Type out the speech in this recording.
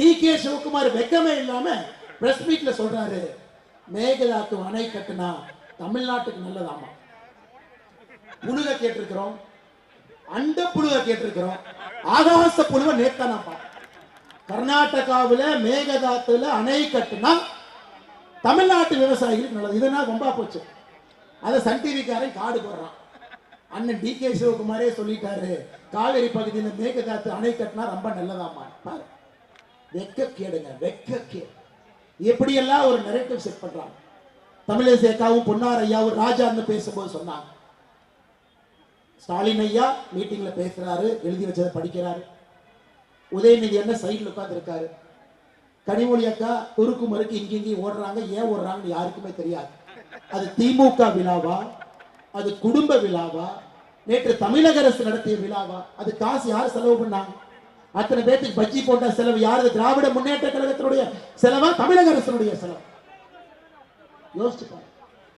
D K Sivakumar வெக்கமே இல்லாம press மீட்ல சொல்றாரு மேகதாத்து அணை கட்டுனா தமிழ்நாட்டுக்கு நல்லதாமா? புழுக கேட்டிருக்கிறோம். அண்ட புழுக கேட்டிருக்கிறோம். ஆகாச புழுவை நேத்தா கர்நாடகாவில மேகதாத்துல அணை கட்டுனா தமிழ்நாட்டு விவசாயிகளுக்கு நல்லது. இதுனா ரொம்ப போச்சு? அதை சன் டிவிக்காரன் காடு போடுறான். அண்ணன் டி கே சிவகுமாரே சொல்லிட்டாரு காவேரி பகுதியில் மேகதாத்து அணை கட்டினா ரொம்ப நல்லதாமா பாரு. வெக்க கேடுங்க வெக்க கேடு எப்படியெல்லாம் ஒரு நெரேட்டிவ் செட் பண்றாங்க? தமிழர் சேக்காவும் பொன்னார் ஐயாவும் ராஜான்னு பேசும்போது சொன்னாங்க. ஸ்டாலின் ஐயா மீட்டிங்ல பேசுறாரு எழுதி வச்சதை படிக்கிறாரு. உதயநிதி என்ன சைடில் உட்கார்ந்து இருக்காரு. கனிமொழி அக்கா குறுக்கு மறுக்கு இங்க இங்கேயும் ஓடுறாங்க ஏன் ஓடுறாங்கன்னு யாருக்குமே தெரியாது. அது திமுக விழாவா? அது குடும்ப விழாவா? நேற்று தமிழக அரசு நடத்திய விழாவா? அது காசு யார் செலவு பண்ணாங்க? அத்தனை பேத்துக்கு பஜ்ஜி போட்ட செலவு யாரு திராவிட முன்னேற்ற கழகத்தினுடைய செலவா? தமிழக அரசினுடைய செலவு? யோசிச்சு பாருங்க.